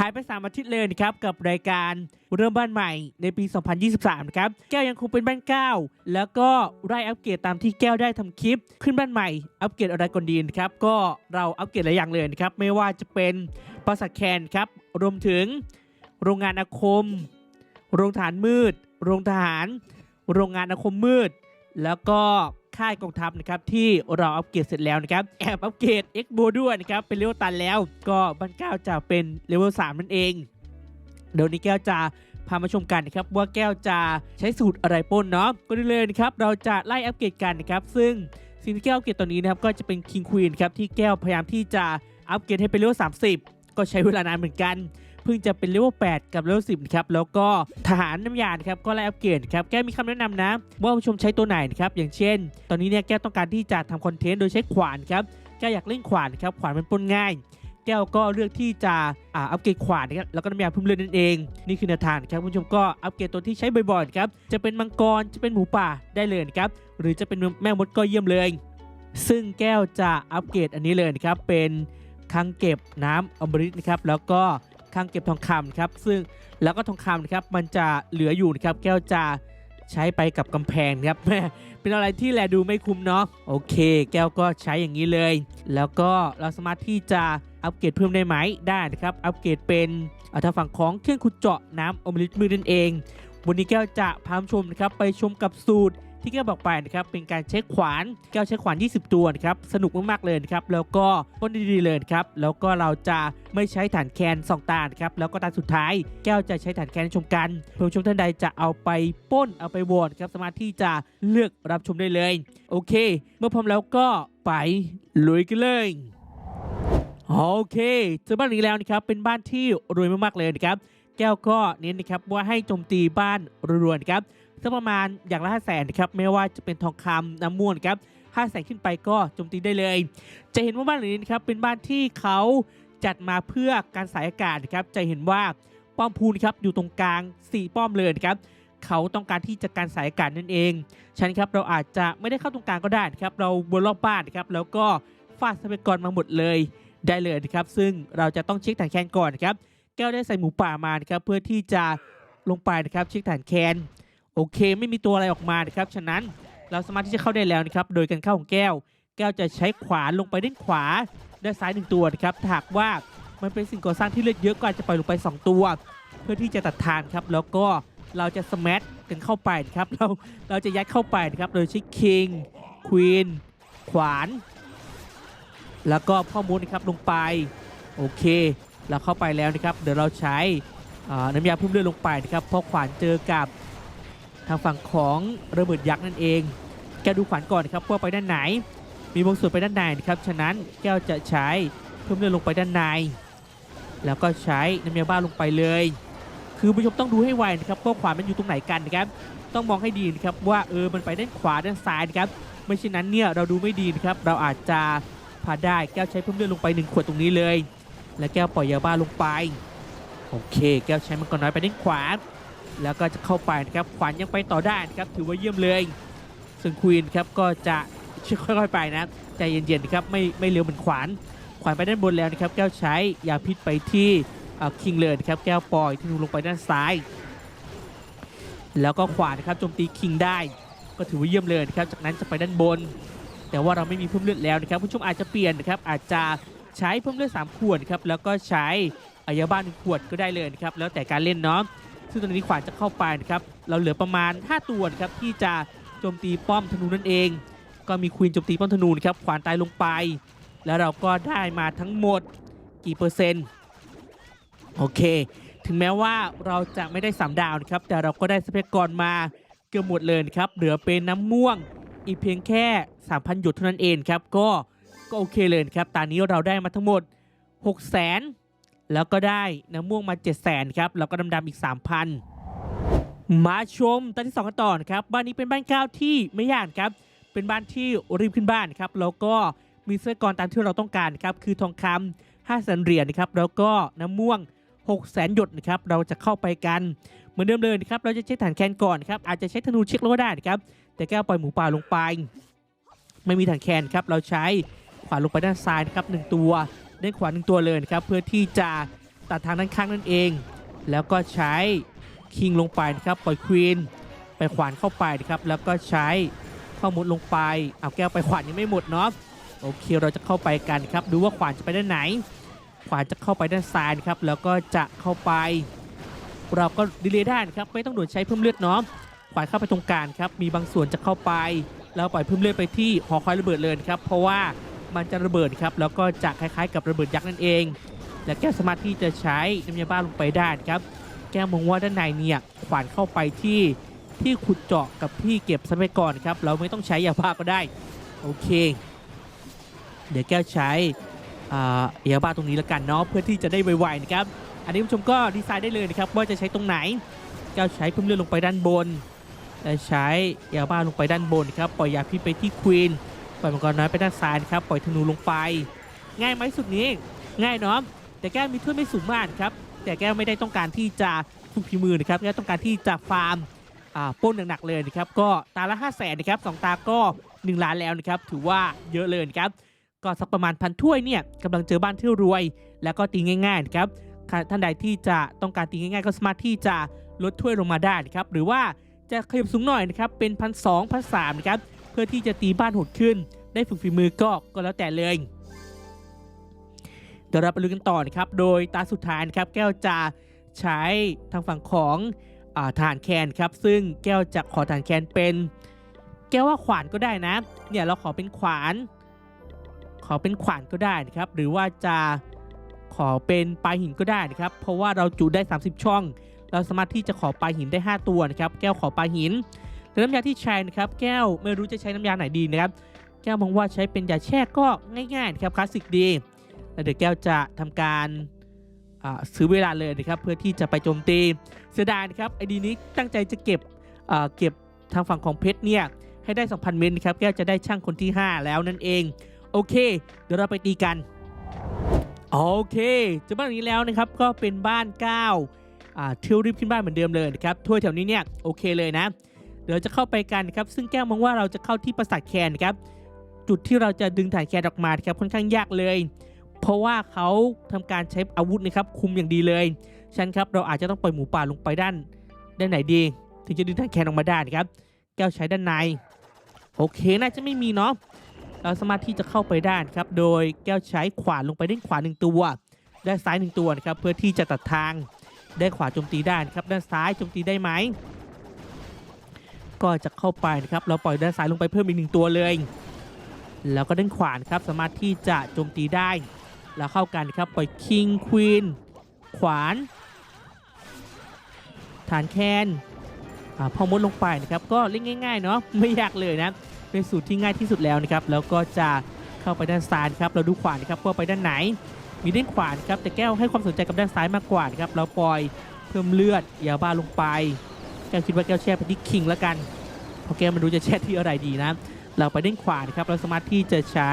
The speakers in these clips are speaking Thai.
หายไป 3 อาทิตย์เลยนะครับกับรายการเริ่มบ้านใหม่ในปี 2023 นะครับ แก้วยังคงเป็นบ้านเก้าแล้วก็ไล่อัปเกรดตามที่แก้วได้ทำคลิป ขึ้นบ้านใหม่ อัปเกรดอะไรก่อนดีนะครับ ก็เราอัปเกรดหลายอย่างเลยนะครับ ไม่ว่าจะเป็นปราสาทแคนครับ รวมถึงโรงงานอาคม โรงฐานมืด โรงทหาร โรงงานอาคมมืด แล้วก็ค่ายกองทัพนะครับที่เราอัปเกรดเสร็จแล้วนะครับแอบอัปเกรด X โบด้วยนะครับเป็นเลเวลตันแล้ว ก็บันเก้าจะเป็นเลเวล3นั่นเอง เดี๋ยวนี้แก้วจะพามาชมกันนะครับว่าแก้วจะใช้สูตรอะไรป้นเนาะก็ได้เลยนะครับเราจะไล่อัปเกรดกันนะครับซึ่งสิ่งที่แก้วอัปเกรดตอนนี้นะครับก็จะเป็น King Queen ครับที่แก้วพยายามที่จะอัปเกรดให้เป็นเลเวล30 ก็ใช้เวลานานเหมือนกัน เพิ่งจะเป็นเลเวล8กับเลเวล10ครับแล้วก็ทหารน้ำยานครับก็ไล่อัปเกรดครับแก้มีคำแนะนำนะว่าผู้ชมใช้ตัวไหนนะครับอย่างเช่น ตอนนี้เนี่ยแก้วต้องการที่จะทำคอนเทนต์โดยใช้ขวานครับแก้วอยากเล่นขวานครับขวานมันปนง่าย แก้วก็เลือกที่จะอัปเกรดขวานนะครับแล้วก็น้ำยาพุ่มเลือดนั่นเอง นี่คือแนวทางครับคุณผู้ชมก็อัปเกรดตัวที่ใช้บ่อยๆครับจะเป็นมังกรจะเป็นหมูป่าได้เลยครับหรือจะเป็นแม่มดก็เยี่ยมเลย ซึ่งแก้วจะอัปเกรดอันนี้เลยนะครับเป็นคังเก็บน้ำอมฤตนะครับแล้วก็ คลังเก็บทองคำครับ ซึ่งแล้วก็ทองคำนะครับมันจะเหลืออยู่นะครับแก้วจะใช้ไปกับกำแพงครับแม่เป็นอะไรที่แลดูไม่คุ้มเนาะโอเค แก้วก็ใช้อย่างนี้เลย แล้วก็เราสามารถที่จะอัปเกรดเพิ่มได้ไหมได้นะครับอัปเกรดเป็นอ่าทางฝั่งของเครื่องขุดเจาะน้ำอมฤตมือนั่นเอง วันนี้แก้วจะพาผู้ชมนะครับไปชมกับสูตร ที่แก้วบอกไปนะครับเป็นการใช้ขวานแก้วใช้ขวาน 20 ตัวนะครับสนุกมากๆเลยครับแล้วก็ต้นดีๆเลยครับแล้วก็เราจะไม่ใช้ฐานแคนสองตาครับแล้วก็ตาสุดท้ายแก้วจะใช้ฐานแคนชมกันเพื่อชมท่านใดจะเอาไปป้นเอาไปโหวตครับสามารถที่จะเลือกรับชมได้เลย โอเค เมื่อพร้อมแล้วก็ไปลุยกันเลยโอเคเจอบ้านนี้แล้วนะครับเป็นบ้านที่รวยมากๆเลยนะครับแก้วก็เน้นนะครับว่าให้โจมตีบ้านรวยๆครับ สักประมาณอย่างละห้าแสนนะครับไม่ว่าจะเป็นทองคำน้ำม่วนครับห้าแสนขึ้นไปก็โจมตีได้เลย จะเห็นว่าบ้านหลังนี้นครับเป็นบ้านที่เขาจัดมาเพื่อการสายอากาศนะครับจะเห็นว่าป้อมพูนครับอยู่ตรงกลาง 4 ป้อมเลยนะครับเขาต้องการที่จะการสายอากาศนั่นเองฉะนันครับเราอาจจะไม่ได้เข้าตรงกลางก็ได้นะครับเราบนรอบบ้านนะครับแล้วก็ฟาดทรัพยากรมาหมดเลยได้เลยนะครับ ซึ่งเราจะต้องเช็คฐานแคนก่อนนะครับแก้วได้ใส่หมูป่ามาครับเพื่อที่จะลงไปนะครับเช็คฐานแคน โอเค ไม่มีตัวอะไรออกมานะครับ ฉะนั้นเราสามารถที่จะเข้าได้แล้วนะครับ โดยการเข้าของแก้ว แก้วจะใช้ขวานลงไปด้านขวา ด้านซ้ายหนึ่งตัวนะครับถ้าหากว่ามันเป็นสิ่งก่อสร้างที่เลือดเยอะก็อาจจะปล่อยลงไป 2 ตัว เพื่อที่จะตัดทานครับ แล้วก็เราจะสมักันเข้าไปนะครับ เราเราจะยัดเข้าไปนะครับ โดยใช้คิง ควีน ขวาน แล้วก็พ่อมูลนะครับลงไป โอเค เราเข้าไปแล้วนะครับ เดี๋ยวเราใช้น้ำยาพุ่มเลือดลงไปนะครับ เพราะขวานเจอกับ ทางฝั่งของระเบิดยักษ์นั่นเอง แกวดูขวานก่อนครับว่าไปด้านไหน มีบางส่วนไปด้านในนะครับฉะนั้นแก้วจะใช้เพิ่มเลือดลงไปด้านใน แล้วก็ใช้น้ำยาบ้าลงไปเลย คือผู้ชมต้องดูให้ไวนะครับว่าขวานมันอยู่ตรงไหนกันนะครับต้องมองให้ดีนะครับว่าเออมันไปด้านขวาด้านซ้ายนะครับไม่เช่นนั้นเนี่ยเราดูไม่ดีนะครับเราอาจจะพลาดได้แก้วใช้เพิ่มเลือดลงไปหนึ่งขวดตรงนี้เลย และแก้วปล่อยยาบ้าลงไปโอเค แก้วใช้มังกรน้อยไปด้านขวา แล้วก็จะเข้าไปนะครับขวานยังไปต่อได้นะครับถือว่าเยี่ยมเลยส่วนควีนครับก็จะค่อยๆไปนะใจเย็นๆนะครับไม่ไม่เร็วเหมือนขวานขวานไปด้านบนแล้วนะครับแก้วใช้ยาพิษไปที่คิงเลยนะครับแก้วปล่อยธนูลงไปด้านซ้าย แล้วก็ขวานนะครับโจมตีคิงได้ก็ถือว่าเยี่ยมเลยนะครับจากนั้นจะไปด้านบน แต่ว่าเราไม่มีเพิ่มเลือดแล้วนะครับผู้ชมอาจจะเปลี่ยนนะครับอาจจะใช้เพิ่มเลือด3ขวดครับแล้วก็ใช้อายาบ้าหนึ่งขวดก็ได้เลยนะครับแล้วแต่การเล่นเนาะ ซึ่งตอนนี้ขวานจะเข้าไปนะครับ เราเหลือประมาณ 5 ตัวนะครับที่จะโจมตีป้อมธนูนั่นเอง ก็มีควีนโจมตีป้อมธนูนครับ ขวานตายลงไป แล้วเราก็ได้มาทั้งหมดกี่เปอร์เซ็นต์ โอเค ถึงแม้ว่าเราจะไม่ได้สามดาวนะครับ แต่เราก็ได้ทรัพยากรมาเกือบหมดเลยครับ เหลือเป็นน้ำม่วงอีกเพียงแค่ 3,000 หยดเท่านั้นเองครับ ก็ก็โอเคเลยครับ ตอนนี้เราได้มาทั้งหมด 6 0 0 0 0 แล้วก็ได้น้ำม่วงมา 7 0 0 0 0ครับ แล้วก็ดำๆอีก 3,000 มาชมตอนที่2กันต่อนครับ บ้านนี้เป็นบ้านเก้าที่ไม่ยากครับ เป็นบ้านที่รีบขึ้นบ้านครับ แล้วก็มีทรัพยากรตามที่เราต้องการครับ คือทองคำ5แสนเหรียญนะครับ แล้วก็น้ำม่วง6แสนหยดนะครับ เราจะเข้าไปกัน เหมือนเดิมเลยนะครับ เราจะเช็คฐานแคนก่อนครับ อาจจะใช้ธนูเช็คแล้วก็ได้นะครับ แต่แก้วปล่อยหมูป่าลงไป ไม่มีฐานแคนครับ เราใช้ขวานลงไปด้านซ้ายนะครับหนึ่งตัว ด้านขวาหนึ่งตัวเลยนะครับเพื่อที่จะตัดทางด้านข้างนั่นเอง แล้วก็ใช้คิงลงไปนะครับปล่อยควีนไปขวานเข้าไปนะครับแล้วก็ใช้ข้อมุดลงไปเอาแก้วไปขวานยังไม่หมดเนาะโอเคเราจะเข้าไปกันครับดูว่าขวานจะไปด้านไหน ขวานจะเข้าไปด้านซ้ายครับแล้วก็จะเข้าไป เราก็ดีเลย์ได้นครับไม่ต้องโดดใช้เพิ่มเลือดเนาะขวานเข้าไปตรงกลางครับมีบางส่วนจะเข้าไป แล้วปล่อยเพิ่มเลือดไปที่หอคอยระเบิดเลยครับเพราะว่า มันจะระเบิดครับแล้วก็จะคล้ายๆ กับระเบิดยักษ์นั่นเอง และแก้วสามารถที่จะใช้น้ำยาบ้าลงไปได้ครับ แก้วมองว่าด้านในเนี่ยขวานเข้าไปที่ที่ขุดเจาะกับที่เก็บทรัพยากรครับเราไม่ต้องใช้ยาบ้าก็ได้โอเค เดี๋ยวแก้วใช้อ่ายาบ้าตรงนี้แล้วกันเนาะเพื่อที่จะได้ไวๆนะครับอันนี้ผู้ชมก็ดีไซน์ได้เลยนะครับว่าจะใช้ตรงไหนแก้วใช้เพิ่มเลือดลงไปด้านบนและใช้ยาบ้าลงไปด้านบนครับปล่อยยาพิษไปที่ควีน ปล่อยมังกรน้อยไปด้านซ้ายนะครับปล่อยธนูลงไป ง่ายไหมสุดนี้ ง่ายเนาะแต่แก้วมีถ้วยไม่สูงมากครับแต่แก้วไม่ได้ต้องการที่จะฝึกฝีมือนะครับแก้วต้องการที่จะฟาร์มอ่าป้นหนักๆเลยนะครับก็ตาละ5 0 0แสนนะครับสองตาก็ 1 ล้านแล้วนะครับถือว่าเยอะเลยนะครับก็สักประมาณพันถ้วยเนี่ยกำลังเจอบ้านที่รวย แล้วก็ตีง่ายๆนะครับท่านใดที่จะต้องการตีง่ายๆ ก็สามารถที่จะลดถ้วยลงมาได้นะครับหรือว่าจะขยับสูงหน่อยนะครับเป็นพันสองพันสามนะครับ พื่อที่จะตีบ้านโหดขึ้น ได้ฝึกฝีมือก็ก็แล้วแต่เลยเดี๋ยวเราไปดูกันต่อนะครับ โดยตาสุดท้ายนะครับแก้วจะใช้ทางฝั่งของฐานแคนครับ ซึ่งแก้วจะขอฐานแคนเป็น แก้วว่าขวานก็ได้นะ เนี่ยเราขอเป็นขวาน ขอเป็นขวานก็ได้นะครับ หรือว่าจะขอเป็นปลายหินก็ได้นะครับ เพราะว่าเราจุได้ 30 ช่อง เราสามารถที่จะขอปลายหินได้ 5 ตัวนะครับ แก้วขอปลายหิน แล้วน้ำยาที่ใช้นะครับแก้วไม่รู้จะใช้น้ำยาไหนดีนะครับแก้วมองว่าใช้เป็นยาแช่ก็ง่ายๆนะครับคลาสสิกดีแล้วเดี๋ยวแก้วจะทำการซื้อเวลาเลยนะครับเพื่อที่จะไปโจมตีเสียดายนะครับไอดีนี้ตั้งใจจะเก็บเก็บทางฝั่งของเพชรเนี่ยให้ได้ 2,000 เมตรนะครับแก้วจะได้ช่างคนที่ 5 แล้วนั่นเอง โอเค เดี๋ยวเราไปตีกันโอเคจอบ้านนี้แล้วนะครับก็เป็นบ้าน9อ่าเที่ยวรีบขึ้นบ้านเหมือนเดิมเลยนะครับถ้วยแถวนี้เนี่ยโอเคเลยนะ เดี๋ยวจะเข้าไปกันนะครับ ซึ่งแก้วมองว่าเราจะเข้าที่ปราสาทแคนนะครับ จุดที่เราจะดึงฐานแคนออกมาครับค่อนข้างยากเลย เพราะว่าเขาทำการใช้อาวุธนะครับคุมอย่างดีเลยฉันครับเราอาจจะต้องปล่อยหมูป่าลงไปด้าน ด้านไหนดี ถึงจะดึงทางแคนออกมาได้นะครับ แก้วใช้ด้านใน โอเคน่าจะไม่มีเนาะเราสามารถที่จะเข้าไปได้นครับ โดยแก้วใช้ขวานลงไปด้านขวาหนึ่งตัวด้านซ้ายหนึ่งตัวนะครับเพื่อที่จะตัดทางด้านขวาโจมตีได้นครับด้านซ้ายโจมตีได้ไหม ก็จะเข้าไปนะครับ เราปล่อยด้านซ้ายลงไปเพิ่มอีกหนึ่งตัวเลย แล้วก็ด้านขวานครับสามารถที่จะโจมตีได้ แล้วเข้ากันครับปล่อยคิงควีนขวานฐานแคนอ่าพอมดลงไปนะครับก็เล่นง่ายๆเนาะไม่ยากเลยนะเป็นสูตรที่ง่ายที่สุดแล้วนะครับแล้วก็จะเข้าไปด้านซ้ายครับเราดูขวานะครับว่าไปด้านไหน มีด้านขวานครับแต่แก้วให้ความสนใจกับด้านซ้ายมากกว่านะครับเราปล่อยเพิ่มเลือดยาบ้าลงไป แก้วคิดว่าแก้วแช่ไปที่คิงแล้วกันเพราะแก้วมันรู้จะแช่ที่อะไรดีนะ เราไปด้านขวานะครับเราสามารถที่จะใช้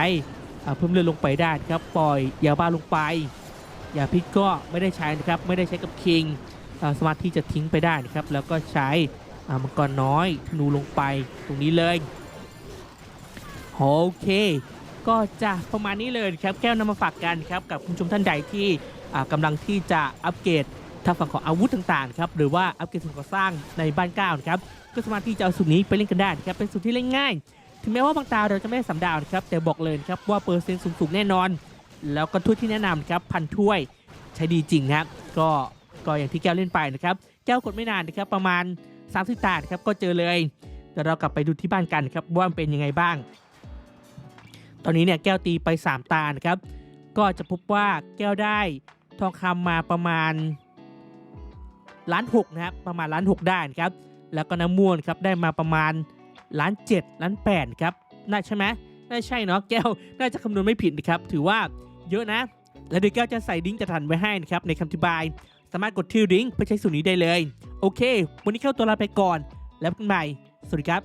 เพิ่มเลือดลงไปได้ครับปล่อยยาบ้าลงไปยาพิษก็ไม่ได้ใช้นะครับไม่ได้ใช้กับคิงสามารถที่จะทิ้งไปได้นะครับแล้วก็ใช้มังกรน้อยธนูลงไปตรงนี้เลยโอเค ก็จะประมาณนี้เลยครับแก้วนำมาฝากกันครับกับคุณผู้ชมท่านใดที่อ่ากำลังที่จะอัปเกรด ทางฝั่งของอาวุธต่างๆครับหรือว่าอัปเกรดสิ่งก่อสร้างในบ้านเก้านะครับก็สามารถที่จะเอาสูตรนี้ไปเล่นกันได้ครับเป็นสูตรที่เล่นง่าย ถึงแม้ว่าบางตาเราจะไม่ได้สำดาวนะครับแต่บอกเลยครับว่าเปอร์เซ็นต์สูงๆแน่นอน แล้วก็ถ้วยที่แนะนำนะครับพันถ้วยใช้ดีจริงนะครับก็ก็อย่างที่แก้วเล่นไปนะครับแก้วกดไม่นานนะครับประมาณ30ตาครับก็เจอเลยเดี๋ยวเรากลับไปดูที่บ้านกันครับว่ามันเป็นยังไงบ้าง ตอนนี้เนี่ยแก้วตีไป 3 ตานะครับก็จะพบว่าแก้วได้ทองคำมาประมาณ ล้านหกนะครับประมาณล้านหกได้นะครับแล้วก็น้ำม่วนครับได้มาประมาณล้านเจ็ดล้านแปดครับน่าใช่ไหมน่าใช่เนาะแก้วน่าจะคำนวณไม่ผิดนะครับถือว่าเยอะนะ แล้วเดี๋ยวแก้วจะใส่ดิงจะทันไว้ให้นะครับในคำอธิบาย สามารถกดที่ลิงเพื่อใช้สูตรนี้ได้เลย โอเค วันนี้เข้าตัวลาไปก่อน แล้วพบกันใหม่ สวัสดีครับ